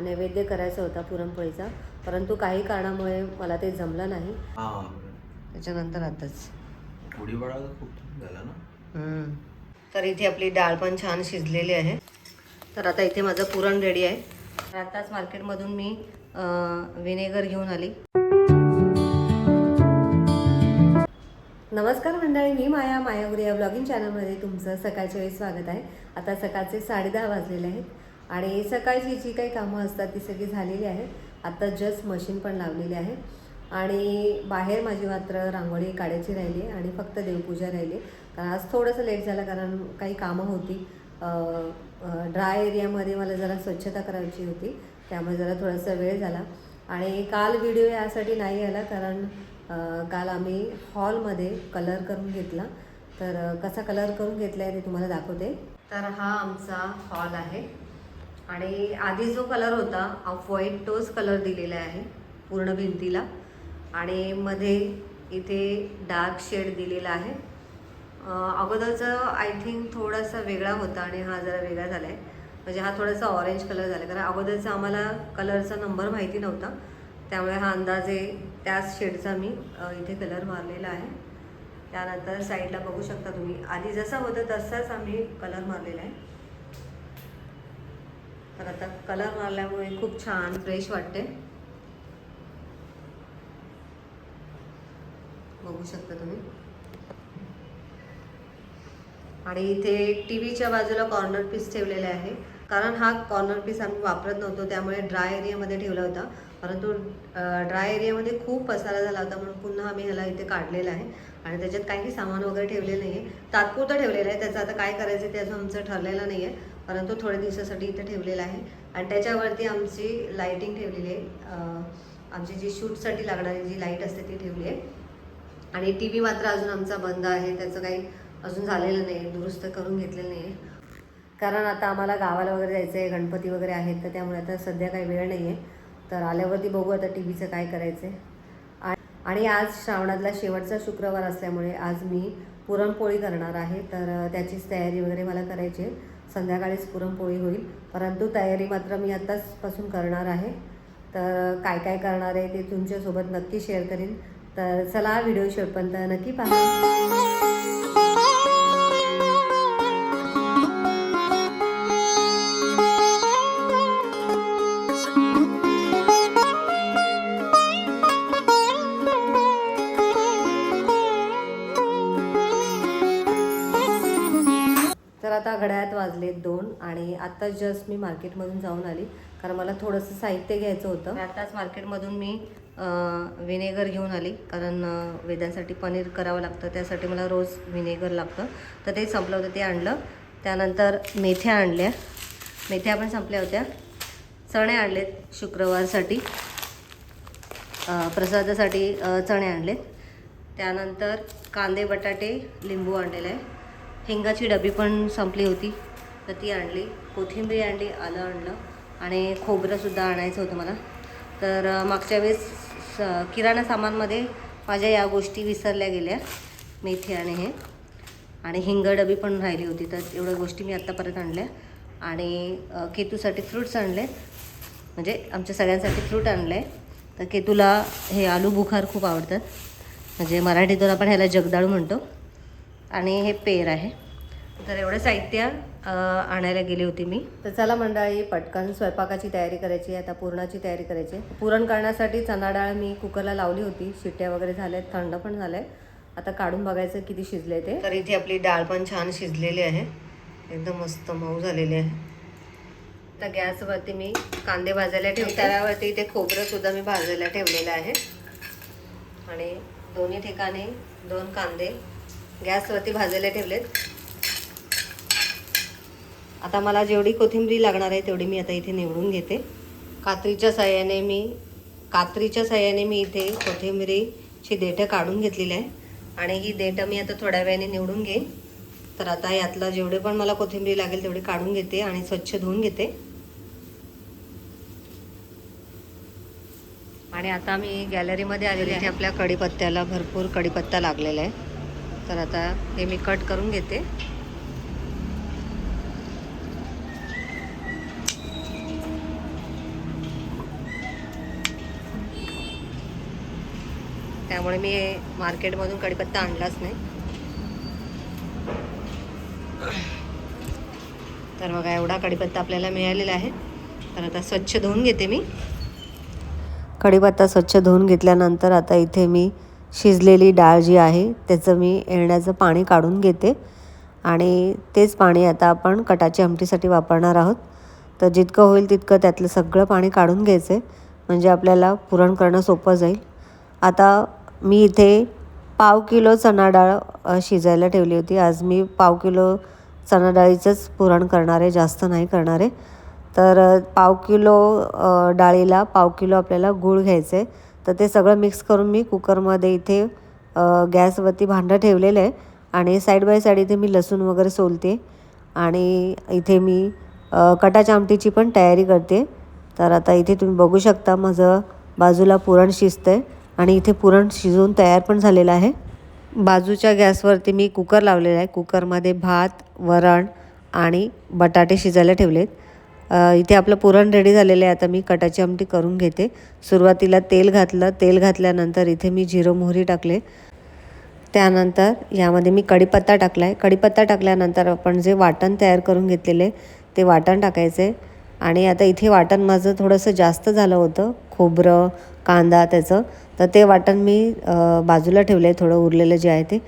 नैवेद्य करायचा होता पुरणपोळीचा परंतु काही कारणामुळे मला ते जमलं नाही. हा. त्याच्यानंतर आताच. तर इथे आपली डाळ पण छान शिजलेली आहे. तर आता इथे माझं पुरण रेडी आहे. तर आताच मार्केटमधून मी विनेगर घेऊन आली. नमस्कार मंडळी मी माया मायागुरी या ब्लॉगिंग चॅनलमध्ये तुमचं सकाळच्या वेळी स्वागत आहे. आता सकाळचे साडेदहा वाजलेले आहेत. आणि सकाळची जी काही कामं असतात ती सगळी झालेली आहेत. आत्ता जस्ट मशीन पण लावलेली आहे. आणि बाहेर माझी मात्र रांगोळी काढायची राहिली आणि फक्त देवपूजा राहिली कारण आज थोडंसं लेट झालं कारण काही कामं होती. ड्राय एरियामध्ये मला जरा स्वच्छता करायची होती. त्यामुळे जरा थोडासा वेळ झाला. आणि काल व्हिडिओ यासाठी नाही आला कारण काल आम्ही हॉलमध्ये कलर करून घेतला. तर कसा कलर करून घेतला आहे ते तुम्हाला दाखवते. तर हा आमचा हॉल आहे. आणि आधी जो कलर होता ऑफ व्हाईट तोच कलर दिलेला आहे पूर्ण भिंतीला. आणि मध्ये इथे डार्क शेड दिलेला आहे. अगोदरचं आय थिंक थोडासा वेगळा होता आणि हा जरा वेगळा झाला आहे म्हणजे हा थोडासा ऑरेंज कलर झाला कारण अगोदरचा आम्हाला कलरचा नंबर माहिती नव्हता. त्यामुळे हा अंदाजे त्याच शेडचा मी इथे कलर मारलेला आहे. त्यानंतर साईडला बघू शकता तुम्ही. आधी जसा होता तसाच आम्ही कलर मारलेला आहे. तर आता कलर मारल्यामुळे खूप छान फ्रेश वाटते. बघू शकता तुम्ही. आणि इथे टी व्हीच्या बाजूला कॉर्नर पीस ठेवलेले आहे. कारण हा कॉर्नर पीस आम्ही वापरत नव्हतो त्यामुळे ड्राय एरियामध्ये ठेवला होता. परंतु ड्राय एरियामध्ये खूप पसारा झाला होता म्हणून पुन्हा आम्ही ह्याला इथे काढलेला आहे. आणि त्याच्यात काही सामान वगैरे ठेवले नाही आहे तात्पुरतं ठेवलेलं आहे त्याचं आता काय करायचं ते असं आमचं ठरलेलं नाही आहे परंतु थोड्या दिवसासाठी इथे ठेवलेला आहे. आणि त्याच्यावरती आमची लाईटिंग ठेवलेली आहे. आमची जी शूटसाठी लागणारी जी लाइट असते ती ठेवली आहे. आणि टी व्ही मात्र अजून आमचा बंद आहे. त्याचं काही अजून झालेलं नाही. दुरुस्त करून घेतलेलं नाही आहे. कारण आता आम्हाला गावाला वगैरे जायचं आहे. गणपती वगैरे आहेत तर त्यामुळे आता सध्या काही वेळ नाही आहे. तर आल्यावरती बघू आता टी व्हीचं काय करायचं आहे आणि आज श्रावणातला शेवटचा शुक्रवार असल्यामुळे आज मी पुरणपोळी करणार आहे. तर त्याचीच तयारी वगैरे मला करायची आहे. संध्याकाळीच पुरणपोळी होईल. परंतु तयारी मात्र मी आत्ताचपासून करणार आहे. तर काय काय करणार आहे ते तुमच्यासोबत नक्की शेअर करीन. तर चला व्हिडिओ शेवटपर्यंत नक्की पहा. आत्ताच जस्ट मी मार्केटमधून जाऊन आली. कारण मला थोडंसं साहित्य घ्यायचं होतं. आत्ताच मार्केटमधून मी विनेगर घेऊन आली. कारण वेदांसाठी पनीर करावं लागतं. त्यासाठी मला रोज विनेगर लागतं. तर ते संपलं होतं ते आणलं. त्यानंतर मेथ्या आणल्या. मेथ्या पण संपल्या होत्या. चणे आणलेत शुक्रवारसाठी. प्रसादासाठी चणे आणलेत. त्यानंतर कांदे बटाटे लिंबू आणलेलं आहे. हिंगाची डबी पण संपली होती. तर ती आणली. कोथिंबीर आणली आलं आणलं आणि खोबरंसुद्धा आणायचं होतं मला. तर मागच्या वेळेस स किराणा सामानमध्ये माझ्या या गोष्टी विसरल्या गेल्या. मेथी आणि हे. आणि हिंग डबी पण राहिली होती तर एवढ्या गोष्टी मी आत्ता परत आणल्या. आणि केतूसाठी फ्रूट्स आणले. म्हणजे आमच्या सगळ्यांसाठी फ्रूट आणलं. आहे तर केतूला हे आलू बुखार खूप आवडतात. म्हणजे मराठीतून आपण ह्याला जगदाळू म्हणतो. आणि हे पेर आहे. तर एवढं साहित्य अ, आणायला गेली होती मी. तर चला मंडळी पटकन स्वयंपाकाची तयारी करायची आता पुरणाची तयारी करायची. आहे. पुरण करण्यासाठी चणा डाळ मी कुकरला लावली होती. शिट्ट्या वगैरे झाल्यात थंड पण झालंय. आता काढून बघायचं किती शिजले ते. तर इथे आपली डाळ पण छान शिजलेली आहे. एकदम मस्त मऊ झालेली आहे. आता गॅसवरती मी कांदे भाजायला ठेवते. त्यावरती इथे खोबरं सुद्धा मी भाजायला ठेवलेलं आहे. आणि दोन्ही ठिकाणी दोन कांदे गॅसवरती भाजायला ठेवलेत. आता मला जेवढी कोथिंबरी लागणार आहे तेवढी मी आता इथे निवडून घेते. कात्रीच्या साह्याने मी कात्रीच्या साह्याने मी इथे कोथिंबरीची देठं काढून घेतलेली आहे. आणि ही देठं मी आता थोड्या वेळाने निवडून घेईन. तर आता यातला जेवढे पण मला कोथिंबीर लागेल तेवढी काढून घेते आणि स्वच्छ धुवून घेते. आणि आता मी गॅलरीमध्ये आलेली आहे. आपल्या कढीपत्त्याला भरपूर कढीपत्ता लागलेला आहे. तर आता हे मी कट करून घेते. त्यामुळे मी मार्केटमधून कढीपत्ता आणलाच नाही. तर बघा एवढा कढीपत्ता आपल्याला मिळालेला आहे. तर आता स्वच्छ धुवून घेते मी. कढीपत्ता स्वच्छ धुवून घेतल्यानंतर आता इथे मी शिजलेली डाळ जी आहे त्याचं मी येण्याचं पाणी काढून घेते. आणि तेच पाणी आता आपण कटाची आमटीसाठी वापरणार आहोत. तर जितकं होईल तितकं त्यातलं सगळं पाणी काढून घ्यायचं आहे म्हणजे आपल्याला पुरण करणं सोपं जाईल. आता मी इथे पाव किलो चणा डाळ शिजायला ठेवली होती. आज मी पाव किलो चणा डाळीचंच पुरण करणार आहे जास्त नाही करणार. आहे तर पाव किलो डाळीला पाव किलो आपल्याला गूळ घ्यायचं. आहे तर ते सगळं मिक्स करून मी कुकरमध्ये इथे गॅसवरती भांडं ठेवलेलं आहे आणि साईड बाय साईड इथे मी लसूण वगैरे सोलते आणि इथे मी अ, कटाच्या आमटीची पण तयारी करते. तर आता इथे तुम्ही बघू शकता माझं बाजूला पुरण शिजतं आहे आणि इथे पुरण शिजवून तयार पण झालेलं आहे. बाजूच्या गॅसवरती मी कुकर लावलेला आहे. कुकरमध्ये भात वरण आणि बटाटे शिजायला ठेवलेत. इथे आपलं पुरण रेडी झालेलं आहे. आता मी कटाची आमटी करून घेते. सुरुवातीला तेल घातलं. तेल घातल्यानंतर इथे मी जिरो मोहरी टाकले. त्यानंतर यामध्ये मी कढीपत्ता टाकला आहे. कढीपत्ता टाकल्यानंतर आपण जे वाटण तयार करून घेतलेले ते वाटण टाकायचे. आणि आता इथे वाटण माझं थोडंसं जास्त झालं होतं. खोबरं कांदा त्याचं. तर ते वाटण मी बाजूला ठेवलं आहे थोडं उरलेलं जे आहे ते.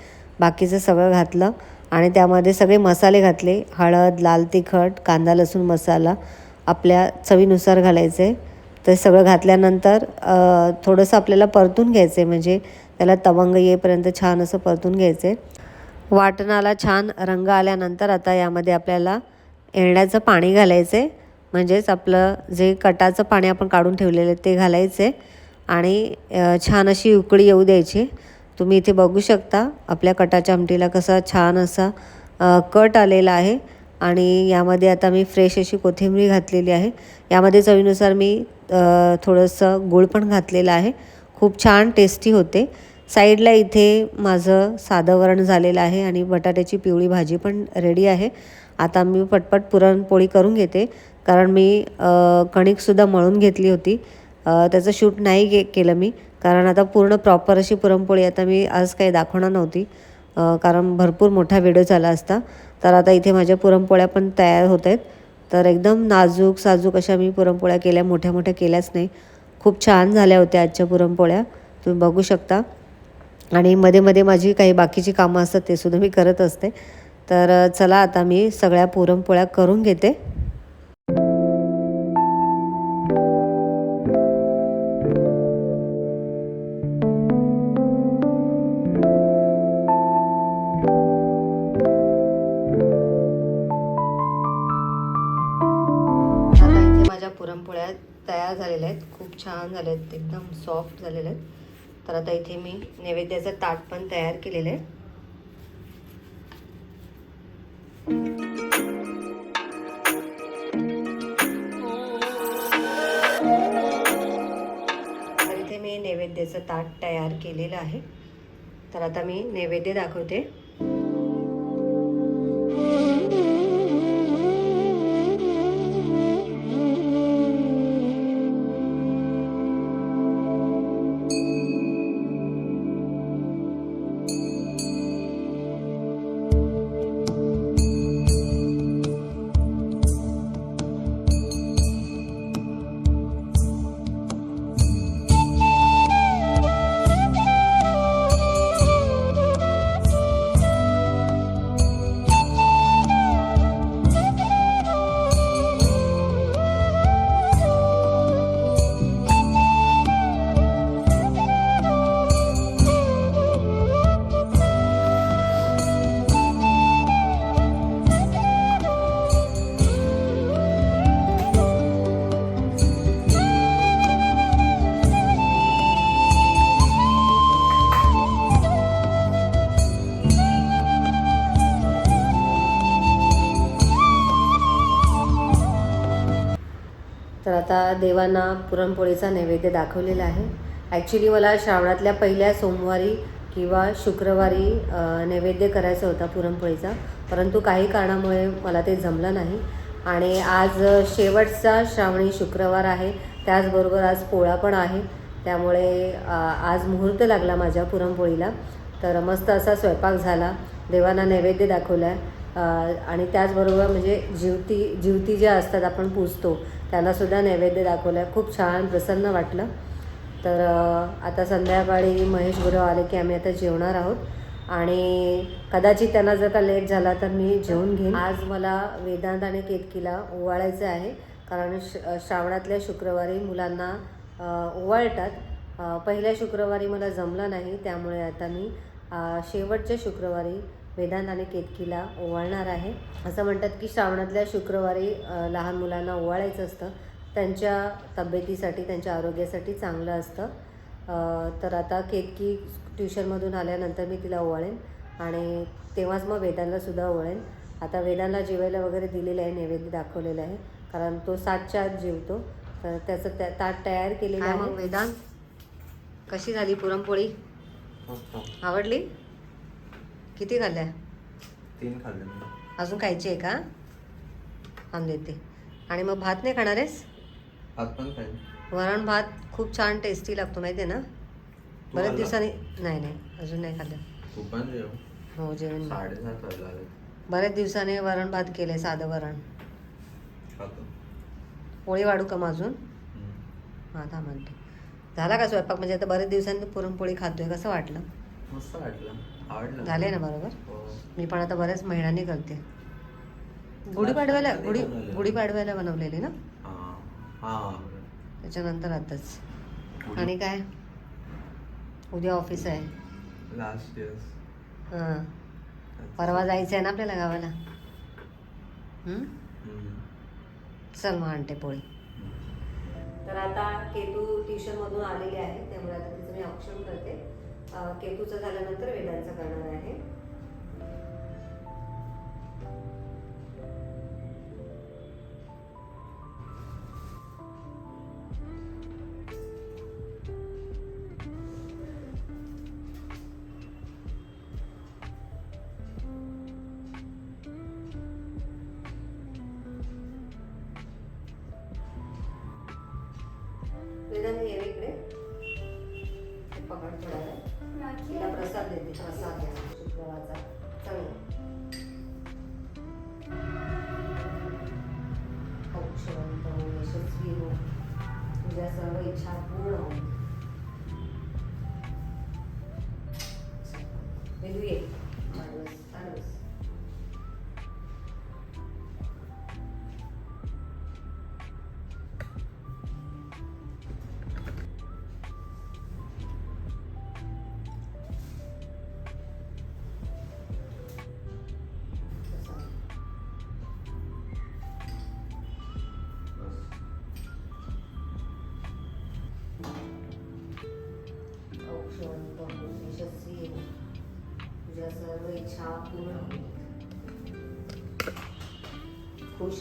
बाकीचं सगळं घातलं आणि त्यामध्ये सगळे मसाले घातले. हळद लाल तिखट कांदा लसूण मसाला आपल्या चवीनुसार घालायचे. ते सगळं घातल्यानंतर थोडंसं आपल्याला परतून घ्यायचं. आहे म्हणजे त्याला तवंग येईपर्यंत छान असं परतून घ्यायचं. आहे वाटणाला छान रंग आल्यानंतर आता यामध्ये आपल्याला येण्याचं पाणी घालायचं. आहे म्हणजेच आपलं जे कटाचं पाणी आपण काढून ठेवलेलं आहे ते घालायचं. आहे आणि छान अशी उकळी येऊ द्यायची. तुम्ही इथे बघू शकता आपल्या कटाच्या आमटीला कसा छान असा कट आलेला आहे. आणि यामध्ये आता मी फ्रेश अशी कोथिंबीर घातलेली आहे. यामध्ये चवीनुसार मी थोडंसं गूळ पण घातलेलं आहे. खूप छान टेस्टी होते. साईडला इथे माझं साधं वरण झालेलं आहे आणि बटाट्याची पिवळी भाजी पण रेडी आहे. आता मी पटपट पुरणपोळी करून घेते. कारण मी कणिकसुद्धा मळून घेतली होती. त्याचं शूट नाही गे केलं मी. कारण आता पूर्ण प्रॉपर अशी पुरणपोळी आता मी आज काही दाखवणार नव्हती. कारण भरपूर मोठा व्हिडिओ झाला असता. तर आता इथे माझ्या पुरणपोळ्या पण तयार होत आहेत. तर एकदम नाजूक साजूक अशा मी पुरणपोळ्या केल्या. मोठ्या मोठ्या केल्याच नाही. खूप छान झाल्या होत्या आजच्या पुरणपोळ्या. तुम्ही बघू शकता. आणि मध्ये मध्ये माझी काही बाकीची कामं असतात ते सुद्धा मी करत असते. तर चला आता मी सगळ्या पुरणपोळ्या करून घेते. तर आता इथे मी नैवेद्याचं ताट पण तयार केलेलं आहे. तर इथे मी नैवेद्याचं ताट तयार केलेलं आहे. तर आता मी नैवेद्य दाखवते. आता देवांना पुरणपोळीचा नैवेद्य दाखवलेला आहे. ॲक्च्युली मला श्रावणातल्या पहिल्या सोमवारी किंवा शुक्रवारी नैवेद्य करायचा होता पुरणपोळीचा. परंतु काही कारणामुळे मला ते जमलं नाही. आणि आज शेवटचा श्रावणी शुक्रवार आहे. त्याचबरोबर आज पोळा पण आहे. त्यामुळे आज मुहूर्त लागला माझ्या पुरणपोळीला. तर मस्त असा स्वयंपाक झाला. देवांना नैवेद्य दाखवला आहे आणि त्याचबरोबर म्हणजे जीवती जीवती ज्या असतात आपण पूजतो त्यांनासुद्धा नैवेद्य दाखवला आहे खूप छान प्रसन्न वाटलं. तर आता संध्याकाळी महेश गुरव आले की आम्ही आता जेवणार आहोत. आणि कदाचित त्यांना जर का लेट झाला तर मी जेवून घेईन. आज मला वेदांत आणि केतकीला ओवाळायचं आहे. कारण श श्रावणातल्या शुक्रवारी मुलांना ओवाळतात. पहिल्या शुक्रवारी मला जमलं नाही. त्यामुळे आता मी शेवटच्या शुक्रवारी वेदांत आणि केतकीला ओवाळणार आहे. असं म्हणतात की श्रावणातल्या शुक्रवारी लहान मुलांना ओवाळायचं असतं. त्यांच्या तब्येतीसाठी त्यांच्या आरोग्यासाठी चांगलं असतं. तर आता केतकी ट्युशनमधून आल्यानंतर मी तिला ओवाळेन आणि तेव्हाच मग वेदांना सुद्धा ओवाळेन. आता वेदांना जेवायला वगैरे दिलेलं आहे नैवेद्य दाखवलेलं आहे. कारण तो सातच्या आत जेवतो. तर त्याचं त्या ताट तयार केलेलं आहे. मग वेदांत कशी झाली पुरणपोळी? आवडली? किती खाल्ल्या? तीन खाल्ले मी. अजून खायची आहे का? आम देते. आणि मग भात नाही खाणार आहेस? भात पण खाईल वरण भात खूप छान टेस्टी लागतो माहिती आहे ना बऱ्याच खाल्ला? दिवसांनी नाही नाही अजून नाही खाल्लं. तू पण जेव. हो जेवण नाही. साडेसात वाजले आले. बऱ्याच दिवसाने वरण भात केलंय साधं वरण. खातो. पोळी वाढू का मग अजून? हम्म. हां थांब म्हणते. झाला का स्वयंपाक? म्हणजे आता बरेच दिवसांनी पुरणपोळी खातोय कसं वाटलं? मस्त वाटलं. झाले ना बरोबर? हो. मी पण आता बऱ्याच महिन्यांनी करते. गुढीपाडव्याला गुढी? गुढीपाडव्याला बनवलेली. ना? हा. हा त्याच्यानंतर आताच. आणि काय? उद्या ऑफिस आहे. लास्ट दिवस. हां. परवा जायचं आहे ना आपल्याला गावाला. चल मग आणते पोळी. तर आता केतू ट्युशनमधून आलेली आहे. त्यामुळे आता तिचं मी ऑप्शन करते. केतूचं झाल्यानंतर वेदांचं करणार आहे. तिला प्रसाद देते प्रसाद द्या शुक्रवारचा चांगला औक्षवंत हो यशस्वी हो तुझ्या सर्व इच्छा पूर्ण हो वेदू तुझ्या सर्व इच्छा पूर्ण खुश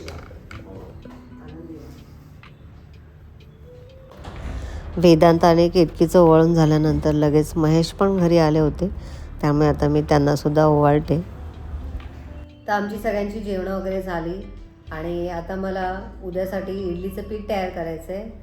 वेदांताने केतकीचं वळण झाल्यानंतर लगेच महेश पण घरी आले होते. त्यामुळे आता मी त्यांना सुद्धा ओवाळते. तर आमची सगळ्यांची जेवणं वगैरे झाली आणि आता मला उद्यासाठी इडलीचं पीठ तयार करायचं आहे